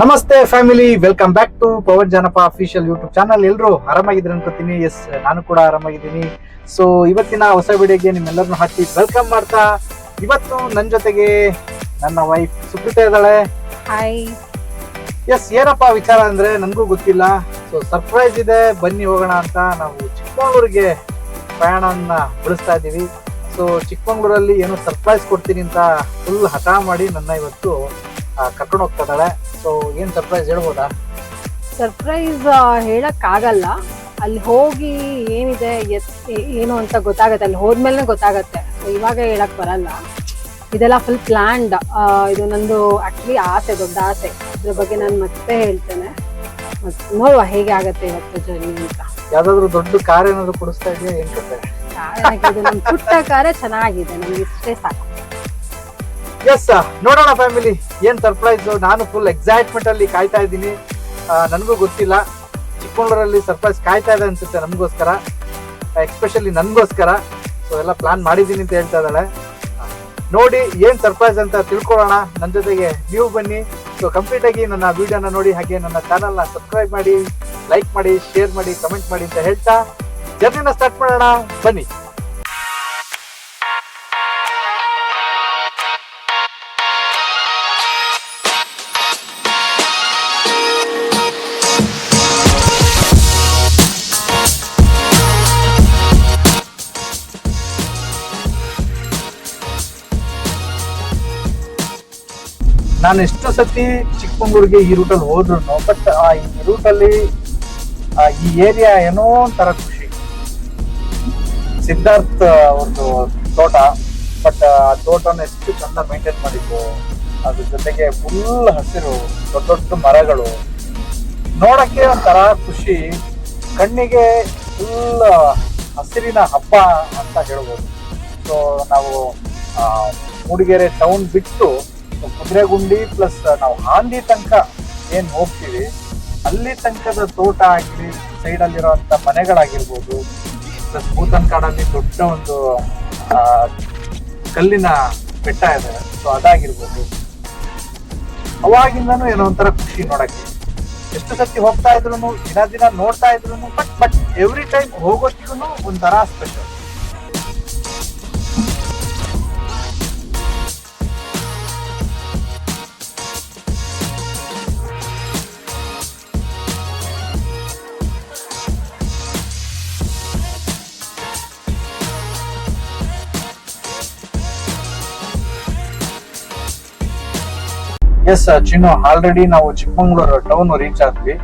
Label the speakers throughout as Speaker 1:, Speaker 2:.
Speaker 1: ನಮಸ್ತೆ family welcome back to power Janapa official YouTube channel. ಎಲ್ಲರೂ ಆರಾಮಾಗಿದ್ರೆ ಅನ್ಕೋತೀನಿ. ಎಸ್ ನಾನು ಕೂಡ ಆರಾಮಾಗಿದ್ದೀನಿ. ಸೊ ಇವತ್ತಿನ ಹೊಸ ವಿಡಿಯೋಗೆ ನಿಮ್ಮೆಲ್ಲರನ್ನು ಹಾಕಿ ವೆಲ್ಕಮ್ ಮಾಡ್ತಾ ಇವತ್ತು ನನ್ನ ಜೊತೆಗೆ ನನ್ನ ವೈಫ್ ಸುಪ್ರೀತಾ ಇದ್ದಾಳೆ.
Speaker 2: ಹಾಯ್
Speaker 1: ಎಸ್ ಏನಪ್ಪ ವಿಚಾರ ಅಂದ್ರೆ ನನಗೂ ಗೊತ್ತಿಲ್ಲ. ಸೊ ಸರ್ಪ್ರೈಸ್ ಇದೆ. ಬನ್ನಿ ಹೋಗೋಣ ಅಂತ ನಾವು ಚಿಕ್ಕಮಗಳೂರಿಗೆ ಪ್ರಯಾಣವನ್ನ ಬೆಳೆಸ್ತಾ ಇದ್ದೀವಿ. ಸೊ ಚಿಕ್ಕಮಗಳೂರಲ್ಲಿ ಏನೋ ಸರ್ಪ್ರೈಸ್ ಕೊಡ್ತೀನಿ ಅಂತ ಫುಲ್ ಹಠ ಮಾಡಿ ನನ್ನ ಇವತ್ತು ಕರ್ಕೊಂಡು ಹೋಗ್ತಾ ಇದ್ದಾಳೆ ಸೊ ಏನ್ ಸರ್ಪ್ರೈಸ್ ಹೇಳ್ಬೋದಾ?
Speaker 2: ಸರ್ಪ್ರೈಸ್ ಹೇಳಕ್ ಆಗಲ್ಲ ಅಲ್ಲಿ ಹೋಗಿ ಏನಿದೆ ಎತ್ ಏನು ಅಂತ ಗೊತ್ತಾಗತ್ತೆ. ಅಲ್ಲಿ ಹೋದ್ಮೇಲೆ ಗೊತ್ತಾಗತ್ತೆ. ಸೊ ಇವಾಗ ಹೇಳಕ್ ಬರಲ್ಲ. ಇದೆಲ್ಲ ಫುಲ್ ಪ್ಲಾನ್ಡ್ ಇದು ನಂದು ಆಕ್ಚುಲಿ ಆಸೆ ದೊಡ್ಡ ಆಸೆ. ಇದ್ರ ಬಗ್ಗೆ ನಾನು ಮತ್ತೆ ಹೇಳ್ತೇನೆ. ನೋಡುವ ಹೇಗೆ ಆಗತ್ತೆ ಇವತ್ತು ಜರ್ನಿ ಅಂತ.
Speaker 1: ಯಾವ್ದಾದ್ರು ದೊಡ್ಡ ಕಾರ್ ಏನಾದ್ರು ಕೊಡಿಸ್ತಾ ಇದೆಯಾ? ಏನ್ ಕತೆ
Speaker 2: ನಮ್ ಪುಟ್ಟ ಕಾರ ಚೆನ್ನಾಗಿದೆ. ನಮ್ಗೆ ಇಷ್ಟೇ ಸಾಕು.
Speaker 1: ಎಸ್ ನೋಡೋಣ ಫ್ಯಾಮಿಲಿ ಏನ್ ಸರ್ಪ್ರೈಸ್ ನಾನು ಫುಲ್ ಎಕ್ಸೈಟ್ಮೆಂಟ್ ಅಲ್ಲಿ ಕಾಯ್ತಾ ಇದ್ದೀನಿ. ನನಗೂ ಗೊತ್ತಿಲ್ಲ. ಚಿಕ್ಕಮಗಳೂರಲ್ಲಿ ಸರ್ಪ್ರೈಸ್ ಕಾಯ್ತಾ ಇದೆ ಅನ್ಸುತ್ತೆ ನಮಗೋಸ್ಕರ. ಎಕ್ಸ್ಪೆಷಲಿ ನನಗೋಸ್ಕರ. ಸೊ ಎಲ್ಲ ಪ್ಲಾನ್ ಮಾಡಿದ್ದೀನಿ ಅಂತ ಹೇಳ್ತಾ ಇದ್ದಾಳೆ. ನೋಡಿ, ಏನ್ ಸರ್ಪ್ರೈಸ್ ಅಂತ ತಿಳ್ಕೊಳ್ಳೋಣ. ನನ್ನ ಜೊತೆಗೆ ನೀವು ಬನ್ನಿ. ಸೊ ಕಂಪ್ಲೀಟ್ ಆಗಿ ನನ್ನ ವಿಡಿಯೋನ ನೋಡಿ, ಹಾಗೆ ನನ್ನ ಚಾನಲ್ನ ಸಬ್ಸ್ಕ್ರೈಬ್ ಮಾಡಿ ಲೈಕ್ ಮಾಡಿ ಶೇರ್ ಮಾಡಿ ಕಮೆಂಟ್ ಮಾಡಿ ಅಂತ ಹೇಳ್ತಾ ಜರ್ನಿನ ಸ್ಟಾರ್ಟ್ ಮಾಡೋಣ. ಬನ್ನಿ. ನಾನು ಎಷ್ಟು ಸತಿ ಚಿಕ್ಕಮಂಗ್ಳೂರಿಗೆ ಈ ರೂಟಲ್ಲಿ ಹೋದ್ರು ಬಟ್ ಆ ಈ ರೂಟಲ್ಲಿ ಈ ಏರಿಯಾ ಏನೋ ಒಂಥರ ಖುಷಿ. ಸಿದ್ಧಾರ್ಥ ಒಂದು ತೋಟ ಬಟ್ ಆ ತೋಟನ ಎಷ್ಟು ಚಂದ ಮೇಂಟೈನ್ ಮಾಡಿದ್ದು ಅದ್ರ ಜೊತೆಗೆ ಫುಲ್ ಹಸಿರು, ದೊಡ್ಡ ದೊಡ್ಡ ಮರಗಳು. ನೋಡಕ್ಕೆ ಒಂಥರ ಖುಷಿ. ಕಣ್ಣಿಗೆ ಫುಲ್ ಹಸಿರಿನ ಹಬ್ಬ ಅಂತ ಹೇಳ್ಬೋದು. ಸೊ ನಾವು ಮೂಡಿಗೆರೆ ಟೌನ್ ಬಿಟ್ಟು ಕುದುರೆಗುಂಡಿ ಪ್ಲಸ್ ನಾವು ಹಾಂದಿ ತನಕ ಏನ್ ಹೋಗ್ತೀವಿ, ಅಲ್ಲಿ ತನಕದ ತೋಟ ಆಗಲಿ ಸೈಡ್ ಅಲ್ಲಿರುವಂತ ಮನೆಗಳಾಗಿರ್ಬೋದು ಪ್ಲಸ್ ಭೂತನ್ ಕಾಡಲ್ಲಿ ದೊಡ್ಡ ಒಂದು ಕಲ್ಲಿನ ಬೆಟ್ಟ ಇದೆ. ಸೊ ಅದಾಗಿರ್ಬೋದು. ಅವಾಗಿಂದನೂ ಏನೋ ಒಂಥರ ಖುಷಿ ನೋಡಕ್ಕೆ. ಎಷ್ಟು ಸತಿ ಹೋಗ್ತಾ ಇದ್ರು ದಿನ ದಿನ ನೋಡ್ತಾ ಇದ್ರು ಬಟ್ ಬಟ್ ಎವ್ರಿ ಟೈಮ್ ಹೋಗೋಷ್ಟಿಗೂ ಒಂಥರ ಸ್ಪೆಷಲ್ ಎಸ್ ಚಿನ್ನು ಆಲ್ರೆಡಿ ನಾವು ಚಿಕ್ಕಮಂಗ್ಳೂರು ಟೌನ್ ರೀಚ್ ಆದ್ವಿ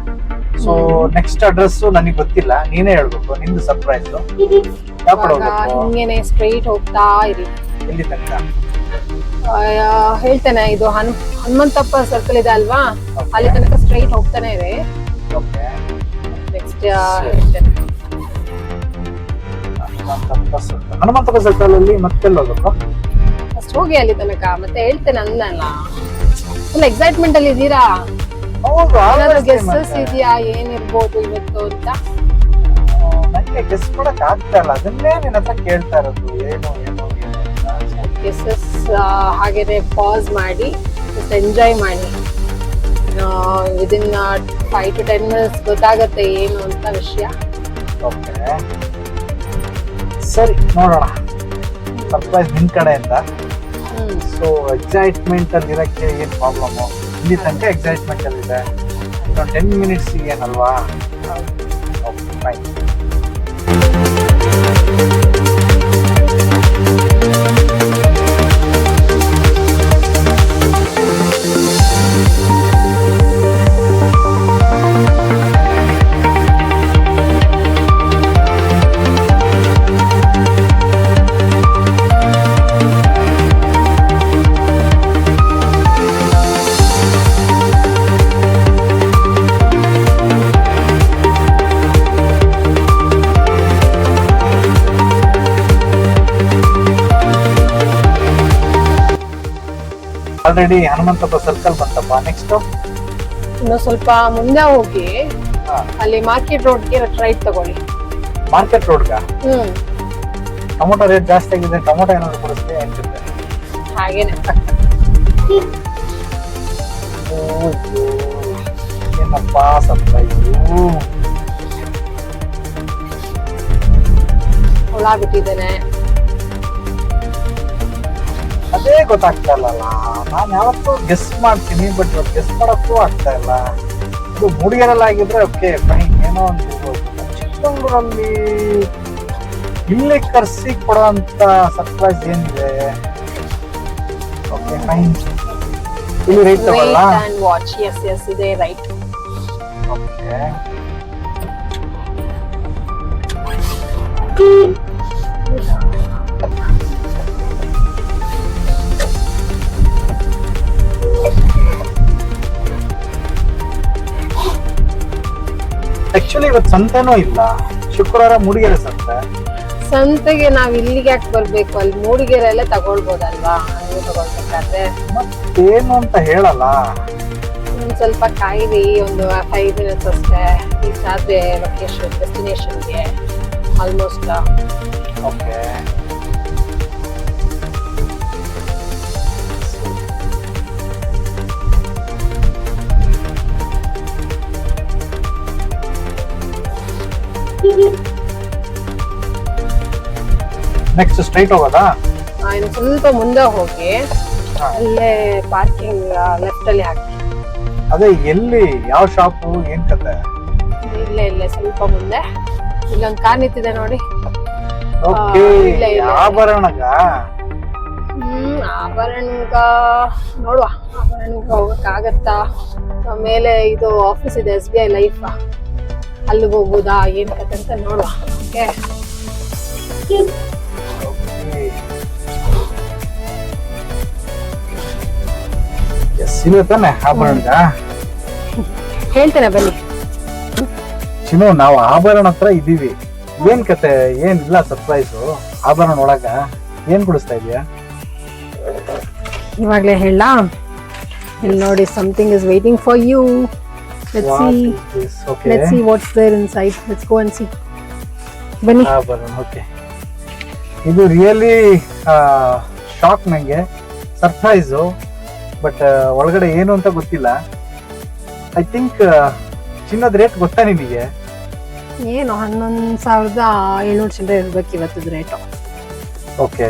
Speaker 1: ಸೊ ನೆಕ್ಸ್ಟ್ ಅಡ್ರೆಸ್ ನನಗೆ ಗೊತ್ತಿಲ್ಲ. ನೀನೇ ಹೇಳ್ಬೇಕು. ನಿಂದು ಸರ್ಪ್ರೈಸ್ ಯಾವ ಕಡೆ
Speaker 2: ಇವಾಗ
Speaker 1: ಹೋಗ್ಬೇಕು
Speaker 2: ಹಿಂಗೇನೆ ಸ್ಟ್ರೈಟ್ ಹೋಗ್ತಾ ಇರಿ.
Speaker 1: ಎಲ್ಲಿ ತನಕ?
Speaker 2: ಆ, ಹೇಳ್ತೇನೆ. ಇದು ಹನ್ ಹನುಮಂತಪ್ಪ ಸರ್ಕಲ್ ಇದೆ ಅಲ್ವಾ? ಅಲ್ಲಿ ತನಕ ಸ್ಟ್ರೈಟ್ ಹೋಗ್ತಾನೆ ಇರಿ.
Speaker 1: ಓಕೆ
Speaker 2: ನೆಕ್ಸ್ಟ್
Speaker 1: ಹೇಳ್ತೇನೆ. ಹನುಮಂತಪ್ಪ ಸರ್ಕಲ್ ಅಲ್ಲಿ ಮತ್ತೆಲ್ಲ ಹೋಗ್ಬೇಕು?
Speaker 2: ಫಸ್ಟ್ ಹೋಗಿ ಅಲ್ಲಿ ತನಕ. ಮತ್ತೆ ಹೇಳ್ತೇನೆ ಅಂದಲ್ಲ ಫುಲ್ ಎಕ್ಸೈಟ್ಮೆಂಟ್ ಅಲ್ಲಿ ಇದ್ದೀರಾ? ಗೆಸ್ಸಸ್ ಇದೆಯಾ? ಏನಿರ್ಬೋದು ಇವತ್ತು ಅಂತ?
Speaker 1: ನನಗೆ ಗೆಸ್ ಮಾಡಕ್ ಆಗ್ತಾ ಇಲ್ಲ. ಅದನ್ನೇ ನಿನ್ನ ಹತ್ರ ಕೇಳ್ತಾ ಇರೋದು. ಏನು ಏನು.
Speaker 2: ಗೆಸ್ಸಸ್ ಹಾಗೇನೆ ಪಾಸ್ ಮಾಡಿ ಜಸ್ಟ್ ಎಂಜಾಯ್ ಮಾಡಿ. Within five to ten minutes ಗೊತ್ತಾಗತ್ತೆ ಏನು ಅಂತ ವಿಷಯ.
Speaker 1: ಓಕೆ ಸರಿ ನೋಡೋಣ. ಸರ್ಪ್ರೈಸ್ ನಿನ್ ಕಡೆಯಿಂದ ಸೊ ಎಕ್ಸೈಟ್ಮೆಂಟ್ ಅಲ್ಲಿ ಇರಕ್ಕೆ ಏನ್ ಪ್ರಾಬ್ಲಮ್ ಇಲ್ಲಿ ತನಕ ಎಕ್ಸೈಟ್ಮೆಂಟ್ ಅಲ್ಲಿ ಇದೆ. ಟೆನ್ ಮಿನಿಟ್ಸ್ ಏನಲ್ವಾ ಫೈನ್ ಆಲ್ರೆಡಿ ಹನುಮಂತಪ್ಪ ಸರ್ಕಲ್ ಬಂತಪ್ಪ. ನೆಕ್ಸ್ಟ್
Speaker 2: ಇನ್ನು ಸ್ವಲ್ಪ ಮುಂದೆ ಹೋಗಿ ಅಲ್ಲಿ ಮಾರ್ಕೆಟ್ ರೋಡ್ಗೆ ರೈಟ್ ತಗೊಳ್ಳಿ.
Speaker 1: ಮಾರ್ಕೆಟ್ ರೋಡ್ಗ
Speaker 2: ಹ್ಮ್.
Speaker 1: ಟೊಮೊಟೊ ರೇಟ್ ಜಾಸ್ತಿ ಆಗಿದೆ ಟೊಮೊಟೊ ಏನಾದ್ರು ಕೊಡಿಸ್ತೀವಿ ಅನ್ಸುತ್ತೆ
Speaker 2: ಹಾಗೇನೆ.
Speaker 1: ಏನಪ್ಪಾ ಸರ್ಪ್ರೈಸು
Speaker 2: ಹುಳಾಗ್ಬಿಟ್ಟಿದ್ದೇನೆ
Speaker 1: ಅದೇ ಗೊತ್ತಾಗ್ತಾ ಇಲ್ಲಲ್ಲ ನಾನು ಯಾವತ್ತೂ ಗೆಸ್ ಮಾಡ್ತೀನಿ ಬಟ್ ಇವತ್ತು ಗೆಸ್ ಮಾಡೋಕ್ಕೂ ಆಗ್ತಾ ಇಲ್ಲ. ಇದು ಮೂಡಿಗೆರೆಲ್ಲ ಆಗಿದ್ರೆ ಓಕೆ ಫೈನ್ ಏನೋ ಒಂದು ಇರ್ಬೋದು. ಚಿಕ್ಕಮಂಗ್ಳೂರಲ್ಲಿ ಇಲ್ಲಿ ಕರ್ಸಿ ಕೊಡುವಂತ ಸರ್ಪ್ರೈಸ್ ಏನಿದೆ? ಓಕೆ ಫೈನ್ ಇಲ್ಲಿ ರೈಟ್ ತಗೊಳ್ಳ
Speaker 2: ಅಂಡ್ ವಾಚ್ ಎಸ್ ಎಸ್ ಇದೆ ರೈಟ್
Speaker 1: ಓಕೆ ಆಕ್ಚುಲಿ ಇವತ್ತು ಸಂತೆನೂ ಇಲ್ಲ. ಶುಕ್ರವಾರ ಮೂಡಿಗೆರೆ ಸಂತೆ.
Speaker 2: ಸಂತೆಗೆ ನಾವ್ ಇಲ್ಲಿಗೆ ಯಾಕೆ ಬರ್ಬೇಕು? ಅಲ್ಲಿ ಮೂಡಿಗೆರೆಯಲ್ಲೇ ತಗೊಳ್ಬೋದಲ್ವಾ? ಹಂಗೆ ತಗೊಳ್ಬೇಕಾದ್ರೆ.
Speaker 1: ಮತ್ತೇನು ಅಂತ ಹೇಳಲ್ಲ.
Speaker 2: ಒಂದ್ ಸ್ವಲ್ಪ ಕಾಯಿರಿ ಒಂದು ಫೈವ್ ಮಿನಿಟ್ಸ್ ಅಷ್ಟೇ. ಈಗ ಆದ್ರೆ ಲೊಕೇಶನ್ ಡೆಸ್ಟಿನೇಷನ್ಗೆ ಆಲ್ಮೋಸ್ಟ್
Speaker 1: ಓಕೆ ನೆಕ್ಸ್ಟ್ ಸ್ಟ್ರೈಟ್ ಹೋಗೋದಾ?
Speaker 2: ಇನ್ನು ಸ್ವಲ್ಪ ಮುಂದೆ ಹೋಗಿ
Speaker 1: ಹಾ.
Speaker 2: ಅಲ್ಲೇ ಪಾರ್ಕಿಂಗ್ ಲೆಫ್ಟ್ ಅಲ್ಲಿ ಹಾಕಿ.
Speaker 1: ಅದೇ ಎಲ್ಲಿ ಯಾವ ಶಾಪು ಏನ್ ಕತೆ?
Speaker 2: ಇಲ್ಲೇ ಇಲ್ಲೇ ಸ್ವಲ್ಪ ಮುಂದೆ. ಇಲ್ಲೊಂದು ಕಾರ್ ನಿಂತಿದೆ ನೋಡಿ.
Speaker 1: ಓಕೆ
Speaker 2: ಇಲ್ಲ, ಇಲ್ಲ.
Speaker 1: ಆಭರಣಗ?
Speaker 2: ಹ್ಮ್ ಆಭರಣಗ ನೋಡುವ. ಆಭರಣಗ ಹೋಗಕ್ಕಾಗತ್ತಾ? ಆಮೇಲೆ ಇದು ಆಫೀಸ್ ಇದೆ ಎಸ್ ಬಿ ಐ ಲೈಫ್ ಅಲ್ಲಿಗೆ ಹೋಗುದಾ ಏನ್ ಕತೆ ಅಂತ ನೋಡುವ. ಓಕೆ
Speaker 1: ತಾನೆ ಆಭರಣಗ
Speaker 2: ಹೇಳ್ತೇನೆ ಬನ್ನಿ.
Speaker 1: ಚಿನ್ನು ನಾವು ಆಭರಣ ಹತ್ರ ಇದ್ದೀವಿ. ಏನ್ ಕತೆ ಏನಿಲ್ಲ ಸರ್ಪ್ರೈಸು ಆಭರಣ ಒಳಗ ಏನ್ ಕುಡಿಸ್ತಾ ಇದೀಯಾ?
Speaker 2: ಇವಾಗ್ಲೇ ಹೇಳ ಇಲ್ಲಿ ನೋಡಿ something is waiting for you let's see
Speaker 1: okay
Speaker 2: let's see what's there inside let's go and see ಬನ್ನಿ.
Speaker 1: ಆಭರಣ ಓಕೆ ಇದು ರಿಯಲಿ ಶಾಕ್ ನಂಗೆ. ಸರ್ಪ್ರೈಸು ಬಟ್ ಒಳಗಡೆ ಏನು ಅಂತ ಗೊತ್ತಿಲ್ಲ. ಐ ಥಿಂಕ್ ಚಿನ್ನದ ರೇಟ್ ಗೊತ್ತಾ ನಿಮಗೆ?
Speaker 2: ಏನು ಹನ್ನೊಂದು ಸಾವಿರದ ಏಳ್ನೂರು ಚಿಲ್ಲರೆ ಇರ್ಬೇಕು ಇವತ್ತದ ರೇಟು
Speaker 1: ಓಕೆ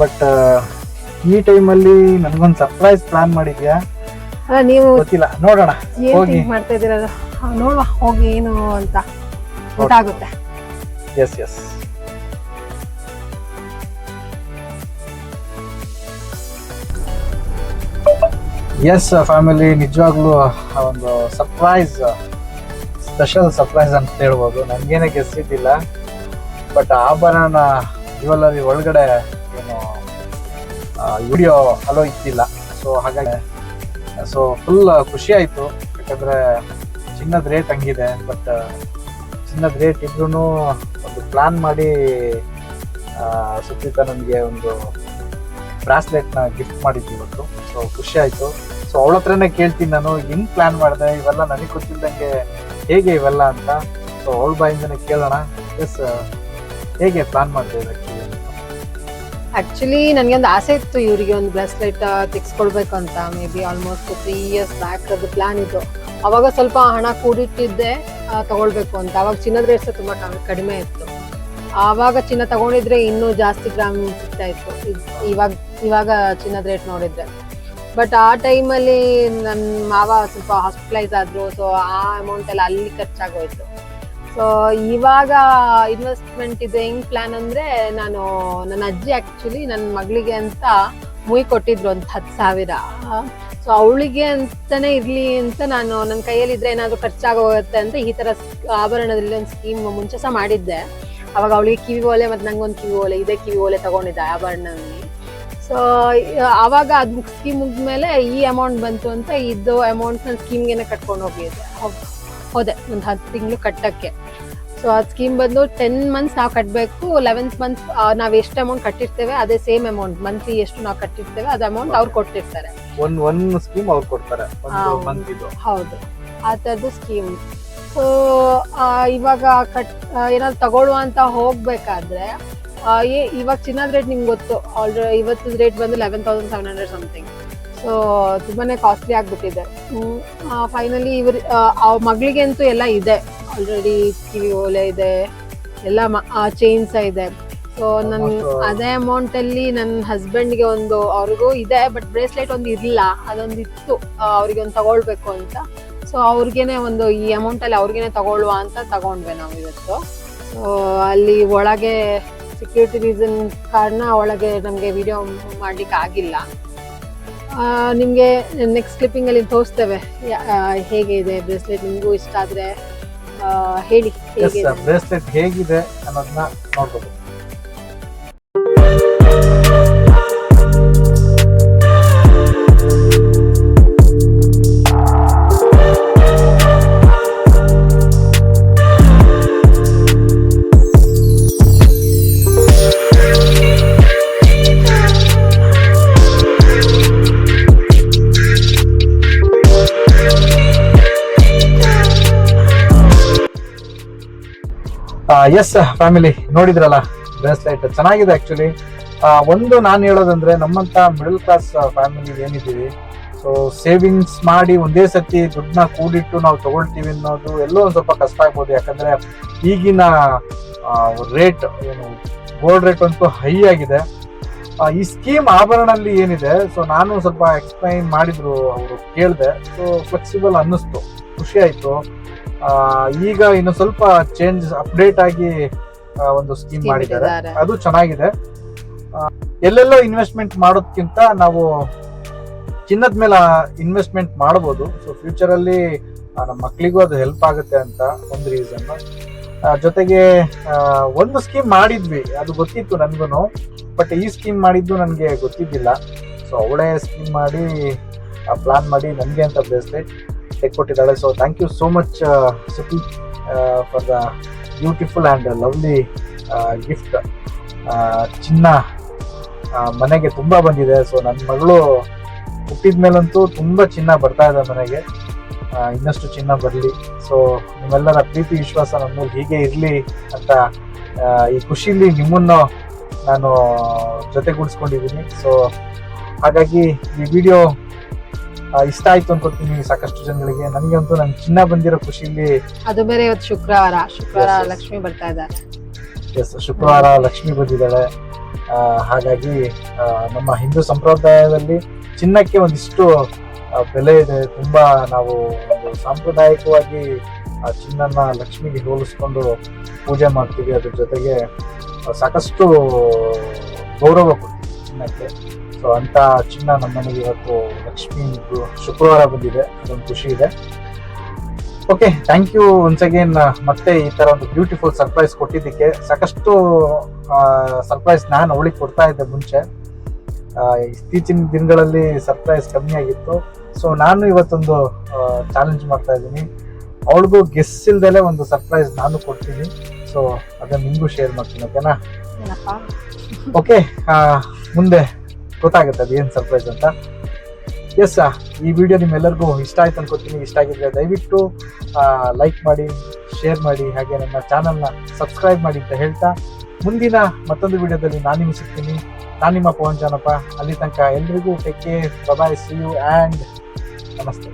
Speaker 1: ಬಟ್ ಈ ಟೈಮಲ್ಲಿ ನನಗೊಂದು ಸರ್ಪ್ರೈಸ್ ಪ್ಲಾನ್ ಮಾಡಿದ್ಯಾ?
Speaker 2: ಅಲ್ಲ ನೀವು
Speaker 1: ಗೊತ್ತಿಲ್ಲ ನೋಡೋಣ.
Speaker 2: ಏನ್
Speaker 1: ಹೋಗಿ.
Speaker 2: ಥಿಂಕ್ ಮಾಡ್ತಾ ಇದ್ದೀರ? ನೋಡುವ ಹೋಗಿ ಏನು ಅಂತ. ಗೊತ್ತಾಗುತ್ತೆ.
Speaker 1: ಎಸ್ ಎಸ್ ಎಸ್ ಫ್ಯಾಮಿಲಿ ನಿಜವಾಗ್ಲೂ ಒಂದು ಸರ್ಪ್ರೈಸ್ ಸ್ಪೆಷಲ್ ಸರ್ಪ್ರೈಸ್ ಅಂತ ಹೇಳ್ಬೋದು. ನನಗೇನೆ ಗೆಸ್ಸಿದ್ದಿಲ್ಲ ಬಟ್ ಆಭರಣ ಜ್ಯುವೆಲ್ಲರಿ ಒಳಗಡೆ ಏನು ವಿಡಿಯೋ ಅಲೋ ಇದ್ದಿಲ್ಲ. ಸೊ ಹಾಗಾಗಿ ಸೊ ಫುಲ್ ಖುಷಿ ಆಯಿತು. ಯಾಕಂದರೆ ಚಿನ್ನದ ರೇಟ್ ಹಂಗಿದೆ ಬಟ್ ಚಿನ್ನದ ರೇಟ್ ಇದ್ರೂ ಒಂದು ಪ್ಲಾನ್ ಮಾಡಿ ಸುಚಿತಾ ನನಗೆ ಒಂದು ಬ್ರಾಸ್ಲೆಟ್ನ ಗಿಫ್ಟ್ ಮಾಡಿದ್ವಿ ಇವತ್ತು. ಸೊ ಖುಷಿ ಆಯಿತು. ಸೊ ಅವಳ ಹತ್ರನೇ ಕೇಳ್ತೀನಿ ನಾನು, ಹೆಂಗೆ ಪ್ಲ್ಯಾನ್ ಮಾಡಿದೆ? ಇವೆಲ್ಲ ನನಗೆ ಗೊತ್ತಿಲ್ಲದಂಗೆ ಹೇಗೆ ಇವೆಲ್ಲ ಅಂತ. ಸೊ ಅವಳ ಬಾಯಿಂದನೇ ಕೇಳೋಣ. ಎಸ್ ಹೇಗೆ ಪ್ಲ್ಯಾನ್ ಮಾಡಿದೆ ಇದಕ್ಕೆ?
Speaker 2: ಆಕ್ಚುಲಿ ನನಗೆ ಒಂದು ಆಸೆ ಇತ್ತು ಇವರಿಗೆ ಒಂದು ಬ್ರೆಸ್ಲೆಟ್ ತೆಗೆಸ್ಕೊಳ್ಬೇಕು ಅಂತ maybe almost three years back ಅದು ಪ್ಲಾನ್ ಇತ್ತು ಅವಾಗ ಸ್ವಲ್ಪ ಹಣ ಕೂಡಿಟ್ಟಿದ್ದೆ ತಗೊಳ್ಬೇಕು ಅಂತ. ಅವಾಗ ಚಿನ್ನದ ರೇಟ್ಸ್ ತುಂಬ ಕಡಿಮೆ ಇತ್ತು. ಆವಾಗ ಚಿನ್ನ ತಗೊಂಡಿದ್ರೆ ಇನ್ನೂ ಜಾಸ್ತಿ ಗ್ರಾಮ್ ಸಿಗ್ತಾ ಇತ್ತು. ಇವಾಗ ಇವಾಗ ಚಿನ್ನದ ರೇಟ್ ನೋಡಿದ್ರೆ. ಬಟ್ ಆ ಟೈಮಲ್ಲಿ ನನ್ನ ಮಾವ ಸ್ವಲ್ಪ ಹಾಸ್ಪಿಟಲೈಸ್ ಆದರು ಸೊ ಆ ಅಮೌಂಟ್ ಎಲ್ಲ ಅಲ್ಲಿ ಖರ್ಚಾಗೋಯ್ತು. ಸೊ ಇವಾಗ ಇನ್ವೆಸ್ಟ್ಮೆಂಟ್ ಇದೆ, ಹೆಂಗ್ ಪ್ಲಾನ್ ಅಂದ್ರೆ ನಾನು ನನ್ನ ಅಜ್ಜಿ ಆಕ್ಚುಲಿ ನನ್ನ ಮಗಳಿಗೆ ಅಂತ ಮುಯ್ ಕೊಟ್ಟಿದ್ರು ಒಂದು ಹತ್ತು ಸಾವಿರ. ಸೊ ಅವಳಿಗೆ ಅಂತಾನೆ ಇರ್ಲಿ ಅಂತ ನಾನು ನನ್ನ ಕೈಯಲ್ಲಿ ಇದ್ರೆ ಏನಾದ್ರು ಖರ್ಚಾಗೋಗುತ್ತೆ ಅಂತ ಈ ತರ ಆಭರಣದಲ್ಲಿ ಒಂದು ಸ್ಕೀಮ್ ಮುಂಚೆ ಸಹ ಮಾಡಿದ್ದೆ. ಅವಾಗ ಅವಳಿಗೆ ಕಿವಿ ಓಲೆ ಮತ್ತೆ ನಂಗೊಂದು ಕಿವಿ ಓಲೆ, ಇದೇ ಕಿವಿ ಓಲೆ ತಗೊಂಡಿದ್ದೆ ಆಭರಣದಲ್ಲಿ. ಸೊ ಅವಾಗ ಅದು ಸ್ಕೀಮ್ ಮುಗಿದ್ಮೇಲೆ ಈ ಅಮೌಂಟ್ ಬಂತು ಅಂತ ಇದು ಅಮೌಂಟ್ ನನ್ನ ಸ್ಕೀಮ್ಗೆನೆ ಕಟ್ಕೊಂಡು ಹೋಗಿದ್ದೆ. ಹೋದೆ ಒಂದು ಹತ್ತು ತಿಂಗಳು ಕಟ್ಟಕ್ಕೆ. ಸೊ ಆ ಸ್ಕೀಮ್ ಬಂದು ಟೆನ್ ಮಂತ್ಸ್ ನಾವು ಕಟ್ಟಬೇಕು ಲೆವೆಂತ್ ಮಂತ್ ನಾವು ಎಷ್ಟು ಅಮೌಂಟ್ ಕಟ್ಟಿರ್ತೇವೆ ಅದೇ ಸೇಮ್ ಅಮೌಂಟ್ ಮಂತ್ಲಿ ಎಷ್ಟು ನಾವು ಕಟ್ಟಿರ್ತೇವೆ ಅದು ಅಮೌಂಟ್ ಅವ್ರು ಕೊಟ್ಟಿರ್ತಾರೆ.
Speaker 1: ಸ್ಕೀಮ್ ಅವ್ರು ಕೊಡ್ತಾರೆ.
Speaker 2: ಹೌದು ಆ ಥರದ್ದು ಸ್ಕೀಮ್ ಸೊ ಇವಾಗ ಕಟ್ ಏನಾದ್ರು ತಗೊಳ್ಳುವ ಅಂತ ಹೋಗ್ಬೇಕಾದ್ರೆ ಇವಾಗ ಚಿನ್ನದ ರೇಟ್ ನಿಮ್ಗೆ ಗೊತ್ತು ಆಲ್ರೆಡಿ ಇವತ್ತು ರೇಟ್ ಬಂದು eleven thousand seven hundred something so ತುಂಬಾನೇ ಕಾಸ್ಟ್ಲಿ ಆಗ್ಬಿಟ್ಟಿದೆ. ಫೈನಲಿ ಇವ್ರ ಆ ಮಗಳಿಗೆ ಅಂತೂ ಎಲ್ಲ ಇದೆ. ಆಲ್ರೆಡಿ ಕಿವಿ ಓಲೆ ಇದೆ. ಎಲ್ಲ ಚೈನ್ಸ ಇದೆ. ಸೊ
Speaker 1: ನನ್ನ
Speaker 2: ಅದೇ ಅಮೌಂಟ್ ಅಲ್ಲಿ ನನ್ನ ಹಸ್ಬೆಂಡ್ಗೆ ಒಂದು ಅವ್ರಿಗೂ ಇದೆ ಬಟ್ ಬ್ರೇಸ್ಲೆಟ್ ಒಂದು ಇರಲಿಲ್ಲ ಅದೊಂದು ಇತ್ತು ಅವ್ರಿಗೆ ಒಂದು ತಗೊಳ್ಬೇಕು ಅಂತ. ಸೊ ಅವ್ರಿಗೇನೆ ಒಂದು ಈ ಅಮೌಂಟ್ ಅಲ್ಲಿ ಅವ್ರಿಗೇನೆ ತಗೊಳ್ಳುವ ಅಂತ ತಗೊಂಡ್ವಿ ನಾವು ಇವತ್ತು. ಸೊ ಅಲ್ಲಿ ಒಳಗೆ ಸೆಕ್ಯೂರಿಟಿ ರೀಸನ್ ಕಾರಣ ಒಳಗೆ ನಮಗೆ ವಿಡಿಯೋ ಮಾಡ್ಲಿಕ್ಕೆ ಆಗಿಲ್ಲ ನಿಮಗೆ ನೆಕ್ಸ್ಟ್ ಕ್ಲಿಪ್ಪಿಂಗಲ್ಲಿ ತೋರಿಸ್ತೇವೆ. ಹೇಗೆ ಇದೆ ಬ್ರೇಸ್ಲೆಟ್ ನಿಮಗೂ ಇಷ್ಟ ಆದರೆ ಹೇಳಿ ಹೇಗೆ
Speaker 1: ಬ್ರೇಸ್ಲೆಟ್ ಹೇಗಿದೆ ಅನ್ನೋದನ್ನ ನೋಡ್ಬೋದು. ಎಸ್ ಫ್ಯಾಮಿಲಿ ನೋಡಿದ್ರಲ್ಲ? ಬ್ರೇಸ್ಲೈಟ್ ಚೆನ್ನಾಗಿದೆ ಆ್ಯಕ್ಚುಲಿ ಒಂದು ನಾನು ಹೇಳೋದಂದ್ರೆ, ನಮ್ಮಂತ ಮಿಡಲ್ ಕ್ಲಾಸ್ ಫ್ಯಾಮಿಲಿ ಏನಿದ್ದೀವಿ ಸೊ ಸೇವಿಂಗ್ಸ್ ಮಾಡಿ ಒಂದೇ ಸತಿ ದುಡ್ಡನ್ನ ಕೂಡಿಟ್ಟು ನಾವು ತಗೊಳ್ತೀವಿ ಅನ್ನೋದು ಎಲ್ಲೋ ಒಂದು ಸ್ವಲ್ಪ ಕಷ್ಟ ಆಗ್ಬೋದು. ಯಾಕಂದ್ರೆ ಈಗಿನ ರೇಟ್ ಏನು ಗೋಲ್ಡ್ ರೇಟ್ ಅಂತೂ ಹೈ ಆಗಿದೆ. ಈ ಸ್ಕೀಮ್ ಆಭರಣದಲ್ಲಿ ಏನಿದೆ ಸೊ ನಾನು ಸ್ವಲ್ಪ ಎಕ್ಸ್ಪ್ಲೈನ್ ಮಾಡಿದ್ರು, ಅವರು ಕೇಳಿದೆ. ಸೊ ಫ್ಲೆಕ್ಸಿಬಲ್ ಅನ್ನಿಸ್ತು. ಖುಷಿ ಆಯ್ತು. ಈಗ ಇನ್ನು ಸ್ವಲ್ಪ ಚೇಂಜ್ ಅಪ್ಡೇಟ್ ಆಗಿ ಒಂದು ಸ್ಕೀಮ್ ಮಾಡಿದ್ದಾರೆ. ಅದು ಚೆನ್ನಾಗಿದೆ. ಎಲ್ಲೆಲ್ಲೋ ಇನ್ವೆಸ್ಟ್ಮೆಂಟ್ ಮಾಡೋದ್ಕಿಂತ ನಾವು ಚಿನ್ನದ ಮೇಲೆ ಇನ್ವೆಸ್ಟ್ಮೆಂಟ್ ಮಾಡ್ಬೋದು. ಸೊ ಫ್ಯೂಚರ್ ಅಲ್ಲಿ ನಮ್ಮ ಮಕ್ಕಳಿಗೂ ಅದು ಹೆಲ್ಪ್ ಆಗುತ್ತೆ ಅಂತ ಒಂದು ರೀಸನ್ ಜೊತೆಗೆ ಒಂದು ಸ್ಕೀಮ್ ಮಾಡಿದ್ವಿ. ಅದು ಗೊತ್ತಿತ್ತು ನನಗೂ ಬಟ್ ಈ ಸ್ಕೀಮ್ ಮಾಡಿದ್ದು ನನಗೆ ಗೊತ್ತಿದ್ದಿಲ್ಲ. ಸೊ ಅವಳೇ ಸ್ಕೀಮ್ ಮಾಡಿ ಪ್ಲಾನ್ ಮಾಡಿ ನನಗೆ ಅಂತ bracelet ತೆಕ್ಕೊಟ್ಟಿದ್ದಾಳೆ so thank you so much Suthi for the beautiful and lovely gift ಚಿನ್ನ ಮನೆಗೆ ತುಂಬ ಬಂದಿದೆ. ಸೊ ನನ್ನ ಮಗಳು ಹುಟ್ಟಿದ ಮೇಲಂತೂ ತುಂಬ ಚಿನ್ನ ಬರ್ತಾ ಇದೆ ಮನೆಗೆ. ಇನ್ನಷ್ಟು ಚಿನ್ನ ಬರಲಿ. ಸೊ ನಿಮ್ಮೆಲ್ಲರ ಪ್ರೀತಿ, ವಿಶ್ವಾಸ ನಮ್ಮ ಹೀಗೆ ಇರಲಿ ಅಂತ ಈ ಖುಷಿಲಿ ನಿಮ್ಮನ್ನು ನಾನು ಜೊತೆಗೂಡಿಸ್ಕೊಂಡಿದ್ದೀನಿ. ಸೊ ಹಾಗಾಗಿ ಈ ವಿಡಿಯೋ ಇಷ್ಟ ಆಯ್ತು ಅನ್ಕೋತೀನಿ ಸಾಕಷ್ಟು ಜನಗಳಿಗೆ. ನನಗಂತೂ ನನ್ ಚಿನ್ನ ಬಂದಿರೋ ಖುಷಿಲಿ
Speaker 2: ಅದು ಬೇರೆ ಇವತ್ತು ಶುಕ್ರವಾರ. ಶುಕ್ರವಾರ. ಲಕ್ಷ್ಮಿ ಬರ್ತಾ ಇದ್ದಾರೆ.
Speaker 1: ಎಸ್ ಶುಕ್ರವಾರ ಲಕ್ಷ್ಮಿ ಬಂದಿದ್ದಾಳೆ. ಹಾಗಾಗಿ ನಮ್ಮ ಹಿಂದೂ ಸಂಪ್ರದಾಯದಲ್ಲಿ ಚಿನ್ನಕ್ಕೆ ಒಂದಿಷ್ಟು ಬೆಲೆ ಇದೆ. ತುಂಬಾ ನಾವು ಒಂದು ಸಾಂಪ್ರದಾಯಿಕವಾಗಿ ಆ ಚಿನ್ನನ ಲಕ್ಷ್ಮಿಗೆ ಹೋಲಿಸ್ಕೊಂಡು ಪೂಜೆ ಮಾಡ್ತೀವಿ. ಅದ್ರ ಜೊತೆಗೆ ಸಾಕಷ್ಟು ಗೌರವ ಕೊಡ್ತೀವಿ ಚಿನ್ನಕ್ಕೆ. ಸೊ ಅಂತ ಚಿನ್ನ ನಮ್ಮ ಮನೆಗೆ ಇವತ್ತು ಲಕ್ಷ್ಮಿ ಶುಕ್ರವಾರ ಬಂದಿದೆ. ಅದೊಂದು ಖುಷಿ ಇದೆ. Okay thank you once again ಮತ್ತೆ ಈ ತರ ಒಂದು ಬ್ಯೂಟಿಫುಲ್ ಸರ್ಪ್ರೈಸ್ ಕೊಟ್ಟಿದ್ದಕ್ಕೆ ಸಾಕಷ್ಟು ಸರ್ಪ್ರೈಸ್ ನಾನು ಅವಳಿಗೆ ಕೊಡ್ತಾ ಇದ್ದೆ ಮುಂಚೆ. ಇತ್ತೀಚಿನ ದಿನಗಳಲ್ಲಿ ಸರ್ಪ್ರೈಸ್ ಕಮ್ಮಿ ಆಗಿತ್ತು. ಸೊ ನಾನು ಇವತ್ತೊಂದು ಚಾಲೆಂಜ್ ಮಾಡ್ತಾ ಇದ್ದೀನಿ. ಅವಳಿಗೂ ಗೆಸ್ ಇಲ್ದಲೆ ಒಂದು ಸರ್ಪ್ರೈಸ್ ನಾನು ಕೊಡ್ತೀನಿ. ಸೊ ಅದನ್ನ ನಿಮಗೂ ಶೇರ್ ಮಾಡ್ತೀನಿ ಓಕೆನಾ ಓಕೆ ಮುಂದೆ ಗೊತ್ತಾಗುತ್ತೆ ಅದು ಏನು ಸರ್ಪ್ರೈಸ್ ಅಂತ. ಎಸ್ ಈ ವಿಡಿಯೋ ನಿಮ್ಮೆಲ್ಲರಿಗೂ ಇಷ್ಟ ಆಯ್ತು ಅನ್ಕೋತೀನಿ. ಇಷ್ಟ ಆಗಿದ್ರೆ ದಯವಿಟ್ಟು ಲೈಕ್ ಮಾಡಿ ಶೇರ್ ಮಾಡಿ, ಹಾಗೆ ನನ್ನ ಚಾನಲ್ನ ಸಬ್ಸ್ಕ್ರೈಬ್ ಮಾಡಿ ಅಂತ ಹೇಳ್ತಾ, ಮುಂದಿನ ಮತ್ತೊಂದು ವಿಡಿಯೋದಲ್ಲಿ ನಾನು ನಿಮ್ಗೆ ಸಿಗ್ತೀನಿ. ನಾನು ನಿಮ್ಮ ಪವನ್ ಜಾನಪ್ಪ. ಅಲ್ಲಿ ತನಕ ಎಲ್ರಿಗೂ take care bye bye see you and ನಮಸ್ತೆ.